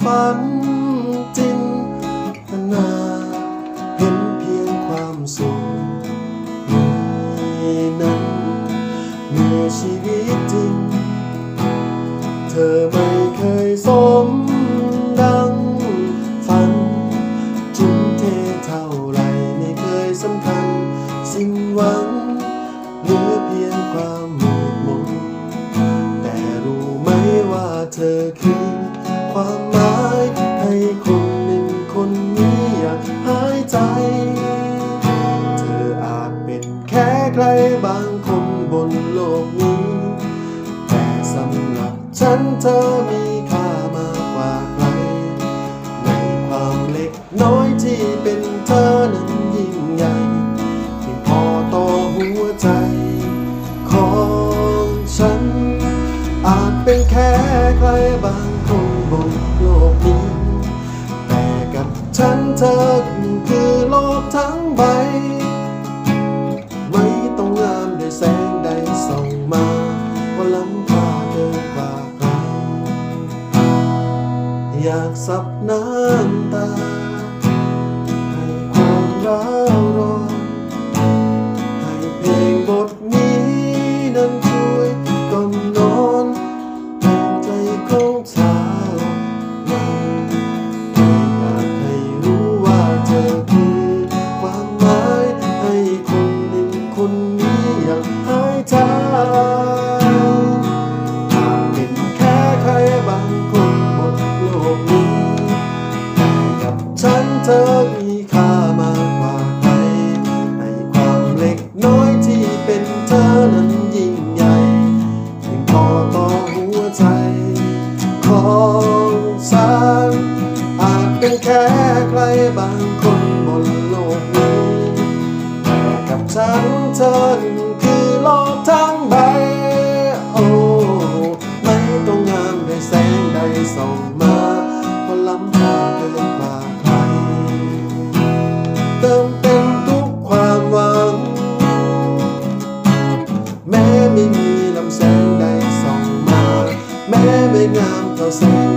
ฝันจินตนาเห็นเพียงความสุขนี้นั้นในชีวิตจริง เธอไม่เคยสมดังฝันจุนเทเท่าไรไม่เคยสำคัญ สิ้นหวังเหลือเพียงความหมดหมงแต่รู้ไหมว่าเธอคือความ ฉันเธอมีค่ามากกว่าใคร ในความเล็กน้อยที่เป็นเธอนั้นยิ่งใหญ่เพียงพอต่อหัวใจ ของฉัน อาจเป็นแค่ใครบางคนบนโลกนี้ แต่กับฉันเธอคือโลกทั้งใบ อยากสับน้ำตา เธอมีค่ามากกว่าใครในความเล็กน้อยที่เป็นเธอนั้นยิ่งใหญ่เพียงพอต่อหัวใจของฉันอาจเป็นแค่ใครบางคนบนโลกนี้แต่กับฉันเธอคือโลกทั้งใบโอ้ไม่ต้องงามด้วยแสงใดส่องมา ไ